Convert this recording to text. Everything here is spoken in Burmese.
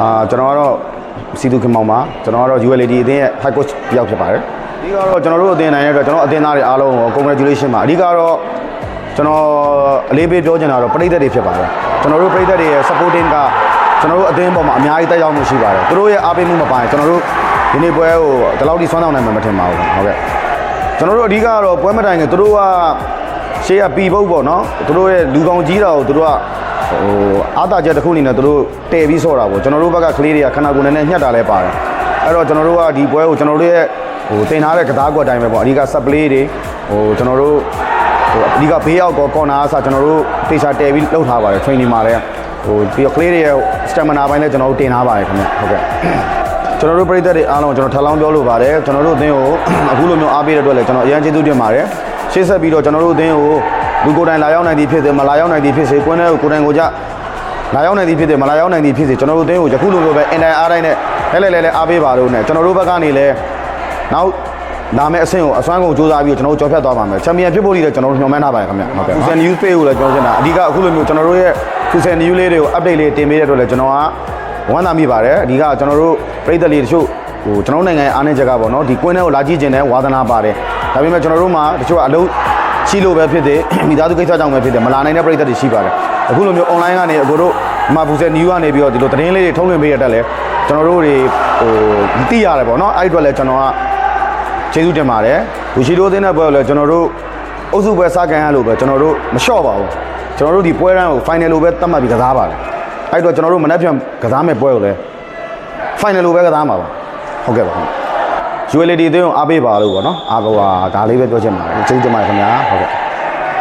အာကျွန်တော်ကတော့စီသူခင်မောင်ပါကျွန်တော်ကတော့ ULD အသင်းရဲ့ high coach တယောက်ဖြစ်ပါတယ်အဓိကတော့ကျွန်တော်တို့အသင်းနိုင်တဲ့အတွက်ကျွန်တော်အသင်းသားတွေအားလုံးကို congratulation ပါအဓိကတော့ကျွန်တော်အလေးပေးပြောချင်တာတော့ပရိသတ်တွေဖြစ်ပါတယ်ကျွန်တော်တို့ပရိသတ်တွေရဲ့ supporting ကကျွန်တော်တို့အသင်းပေါ်မှာအများကြီးတက်ရောက်မှုရှိပါတယ်သူတို့ရဲ့အားပေးမှုမပါရင်ကျွန်တော်တို့ဒီနေ့ပွဲကိုဒီလောက်ထိဆွမ်းဆောင်နိုင်မှာမထင်ပါဘူးဟုတ်ကဲ့ကျွန်တော်တို့အဓိကကတော့ပွဲမတိုင်ခင်သူတို့ကရှေ့ကပီပုတ်ပေါ့နော်သူတို့ရဲ့လူကောင်ကြီးတာကိုသူတို့က ဟိုအာသာချက်တစ်ခုအနေနဲ့သူတို့တည်ပြီးဆော့တာပေါ့ကျွန်တော်တို့ဘက်ကကလေးတွေကခဏကိုယ်နဲ့ညှက်တာလဲပါတယ်အဲ့တော့ကျွန်တော်တို့ကဒီပွဲကိုကျွန်တော်တို့ရဲ့ဟိုတင်ထားတဲ့ကစားကွက်တိုင်းပဲပေါ့အဓိက set play တွေဟိုကျွန်တော်တို့ဟိုအဓိကဘေးအောက်ကော corner အစားကျွန်တော်တို့တေချာတည်ပြီးလှုပ်ထားပါတယ် training မှာလည်းဟိုပြီးတော့ကလေးတွေရဲ့ stamina ဘိုင်းလည်းကျွန်တော်တို့တင်ထားပါတယ်ခင်ဗျဟုတ်ကဲ့ကျွန်တော်တို့ပြည်သက်တွေအားလုံးကျွန်တော်ထပ်လောင်းပြောလို့ပါတယ်ကျွန်တော်တို့အသင်းကိုအခုလိုမျိုးအားပေးတဲ့အတွက်လည်းကျွန်တော်အရင်ကျေးဇူးတင်ပါတယ်ရှေ့ဆက်ပြီးတော့ကျွန်တော်တို့အသင်းကို လူကိုယ်တိုင်လာရောက်နိုင်သည်ဖြစ်စေမလာရောက်နိုင်သည်ဖြစ်စေကွင်းထဲကိုကိုယ်တိုင်ကိုကြလာရောက်နိုင်သည်ဖြစ်စေမလာရောက်နိုင်သည်ဖြစ်စေကျွန်တော်တို့အသင်းကိုယခုလိုမျိုးပဲအင်တိုင်းအားတိုင်းနဲ့လဲလဲလဲလဲအားပေးပါလို့နဲ့ကျွန်တော်တို့ဘက်ကနေလည်းနောက်လာမယ့်အဆင့်ကိုအစွမ်းကုန်စူးစမ်းပြီးတော့ကျွန်တော်တို့ကြော်ဖြတ်သွားပါမယ်ချန်ပီယံဖြစ်ဖို့လည်းကျွန်တော်တို့ညွှန်မှန်းထားပါတယ်ခင်ဗျဟုတ်ကဲ့ Fusen News Page ကိုလည်းကျွန်တော်ရှင်းတာအဓိကအခုလိုမျိုးကျွန်တော်တို့ရဲ့ Fusen News လေးတွေကို update လေးတင်ပေးတဲ့အတွက်လည်းကျွန်တော်ကဝမ်းသာမိပါတယ်အဓိကကျွန်တော်တို့ပြည်သက်လေးတချို့ဟိုကျွန်တော်တို့နိုင်ငံရဲ့အားနည်းချက်ကပေါ့နော်ဒီကွင်းထဲကိုလာကြည့်ခြင်းနဲ့ဝါသနာပါတယ်ဒါပေမဲ့ကျွန်တော်တို့မှာတချို့အလုံး ရှိလို့ပဲဖြစ်တယ်မိသားစုကိစ္စကြောင့်ပဲဖြစ်တယ်မလာနိုင်တဲ့ပြည်သက်တွေရှိပါတယ်အခုလိုမျိုး online ကနေအခုတို့ဒီမှာဘူးဆက် new ကနေပြီးတော့ဒီလိုသတင်းလေးတွေထုံးလွှင့်ပေးရတဲ့လဲကျွန်တော်တို့တွေဟိုသိရတယ်ပေါ့နော်အဲ့ဒီအတွက်လဲကျွန်တော်ကကျေးဇူးတင်ပါတယ်ဘူရှိတိုးအသင်းတဲ့ပွဲကိုလည်းကျွန်တော်တို့အုပ်စုပွဲစကန်ရလို့ပဲကျွန်တော်တို့မလျှော့ပါဘူးကျွန်တော်တို့ဒီပွဲတန်းကို final လို့ပဲသတ်မှတ်ပြီးကစားပါတယ်အဲ့တော့ကျွန်တော်တို့မနေ့ပြန်ကစားမဲ့ပွဲကိုလည်း final လို့ပဲကစားမှာပါဟုတ်ကဲ့ပါခင်ဗျ ULD အသင်းကိုအားပေးပါလို့ပေါ့နော်အားပါဒါလေးပဲပြောချင်ပါတယ်ကျေးဇူးတင်ပါတယ်ခင်ဗျာဟုတ်ကဲ့